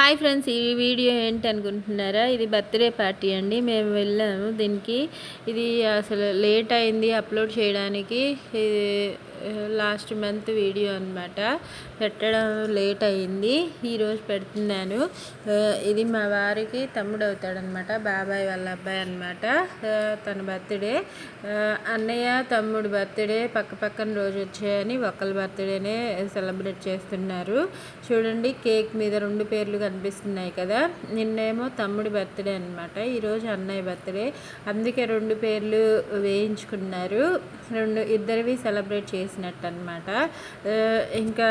Hi friends ఈ video ఏంటి అనుకుంటున్నారా ఇది బర్త్డే పార్టీ అండి. మేము వెళ్ళాము దీనికి. ఇది అసలు లేట్ అయింది అప్లోడ్ చేయడానికి. ఇది లాస్ట్ మంత్ వీడియో అనమాట పెట్టడం లేట్ అయింది. ఈరోజు పెడుతున్నాను. ఇది మా వారికి తమ్ముడు అవుతాడనమాట బాబాయ్ వాళ్ళ అబ్బాయి అనమాట తన బర్త్డే. అన్నయ్య తమ్ముడు బర్త్డే పక్క పక్కన రోజు వచ్చాయని ఒకళ్ళ బర్త్డేనే సెలబ్రేట్ చేస్తున్నారు. చూడండి కేక్ మీద రెండు పేర్లు కనిపిస్తున్నాయి కదా. నిన్నేమో తమ్ముడి బర్త్డే అనమాట ఈరోజు అన్నయ్య బర్త్డే. అందుకే రెండు పేర్లు వేయించుకున్నారు. రెండు ఇద్దరివి సెలబ్రేట్ చేసినట్టు అనమాట ఇంకా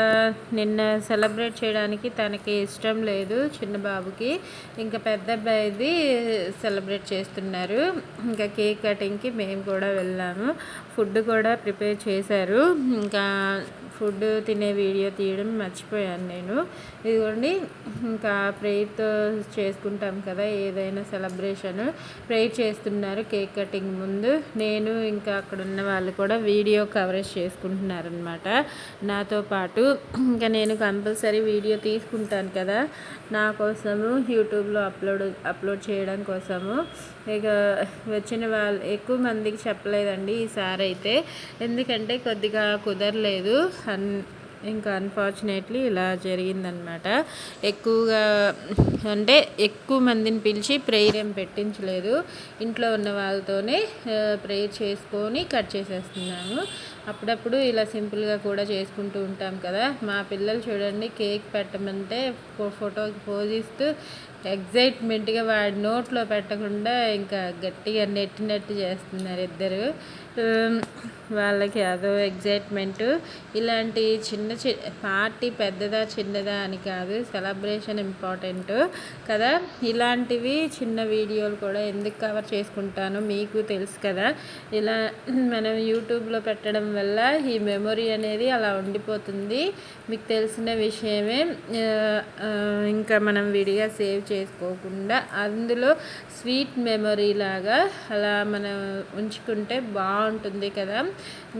నిన్న సెలబ్రేట్ చేయడానికి తనకి ఇష్టం లేదు చిన్న బాబుకి. ఇంకా పెద్ద అబ్బాయిది సెలబ్రేట్ చేస్తున్నారు. ఇంకా కేక్ కటింగ్కి మేము కూడా వెళ్ళాము. ఫుడ్ కూడా ప్రిపేర్ చేశారు. ఇంకా ఫుడ్ తినే వీడియో తీయడం మర్చిపోయాను నేను. ఇదిగోండి ఇంకా ప్రేయర్తో చేసుకుంటాం కదా ఏదైనా సెలబ్రేషన్ ప్రేయర్ చేస్తున్నారు కేక్ కటింగ్ ముందు. నేను ఇంకా అక్కడ ఉన్న వాళ్ళు కూడా వీడియో కవరేజ్ చేసుకుంటున్నారనమాట నాతో పాటు ఇంకా నేను కంపల్సరీ వీడియో తీసుకుంటాను కదా నా కోసము యూట్యూబ్లో అప్లోడ్ అప్లోడ్ చేయడం కోసము. ఇక వచ్చిన వాళ్ళు ఎక్కువ మందికి చెప్పలేదండి ఈసారి అయితే ఎందుకంటే కొద్దిగా కుదరలేదు. అన్ ఇంకా అన్ఫార్చునేట్లీ ఇలా జరిగిందనమాట ఎక్కువగా అంటే ఎక్కువ మందిని పిలిచి ప్రేయర్ ఏం పెట్టించలేదు. ఇంట్లో ఉన్న వాళ్ళతోనే ప్రేయర్ చేసుకొని కట్ చేసేస్తున్నాము. అప్పుడప్పుడు ఇలా సింపుల్గా కూడా చేసుకుంటూ ఉంటాం కదా. మా పిల్లలు చూడండి కేక్ పెట్టమంటే ఫోటోకి పోజిస్తూ ఎగ్జైట్మెంట్గా వాడి నోట్లో పెట్టకుండా ఇంకా గట్టిగా నెట్టినట్టు చేస్తున్నారు ఇద్దరు. వాళ్ళకి అదో ఎగ్జైట్మెంటు ఇలాంటి చిన్న చి పార్టీ పెద్దదా చిన్నదా అని కాదు సెలబ్రేషన్ ఇంపార్టెంట్ కదా. ఇలాంటివి చిన్న వీడియోలు కూడా ఎందుకు కవర్ చేసుకుంటాను మీకు తెలుసు కదా. ఇలా మనం యూట్యూబ్లో పెట్టడం వల్ల ఈ మెమొరీ అనేది అలా ఉండిపోతుంది. మీకు తెలిసిన విషయమే. ఇంకా మనం విడిగా సేవ్ చేసుకోకుండా అందులో స్వీట్ మెమొరీ లాగా అలా మనం ఉంచుకుంటే బాగుంటుంది కదా.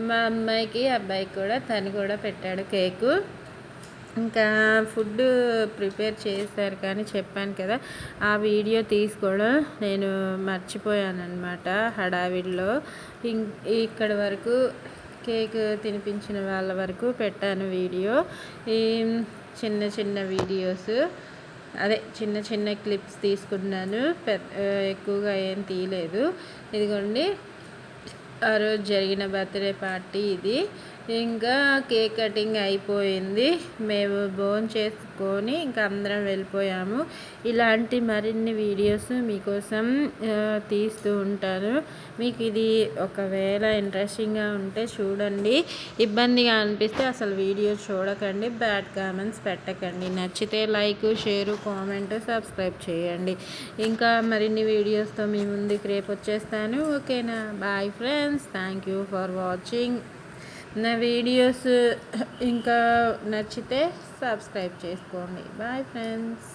మా అమ్మాయికి అబ్బాయికి కూడా తను కూడా పెట్టాడు కేకు. ఇంకా ఫుడ్ ప్రిపేర్ చేశారు కానీ చెప్పాను కదా ఆ వీడియో తీసుకోవడం నేను మర్చిపోయాను అనమాట హడావిడిలో ఇక్కడ వరకు కేక్ తినిపించిన వాళ్ళ వరకు పెట్టాను వీడియో. ఈ చిన్న చిన్న వీడియోస్ అదే చిన్న చిన్న క్లిప్స్ తీసుకున్నాను. ఎక్కువగా ఏం తీయలేదు. ఇదిగోండి ఆ రోజు జరిగిన బర్త్డే పార్టీ ఇది. ఇంకా కేక్ కటింగ్ అయిపోయింది. మేము బోన్ చేసుకొని ఇంకా అందరం వెళ్ళిపోయాము. ఇలాంటి మరిన్ని వీడియోస్ మీకోసం తీస్తూ ఉంటాను. మీకు ఇది ఒకవేళ ఇంట్రెస్టింగ్గా ఉంటే చూడండి. ఇబ్బందిగా అనిపిస్తే అసలు వీడియో చూడకండి. బ్యాడ్ కామెంట్స్ పెట్టకండి. నచ్చితే లైక్ షేరు కామెంట్ సబ్స్క్రైబ్ చేయండి. ఇంకా మరిన్ని వీడియోస్తో మీ ముందుకు రేపు వచ్చేస్తాను. ఓకేనా? Bye friends. Thank you for watching. నా వీడియోస్ ఇంకా నచ్చితే సబ్స్క్రైబ్ చేసుకోండి. Bye friends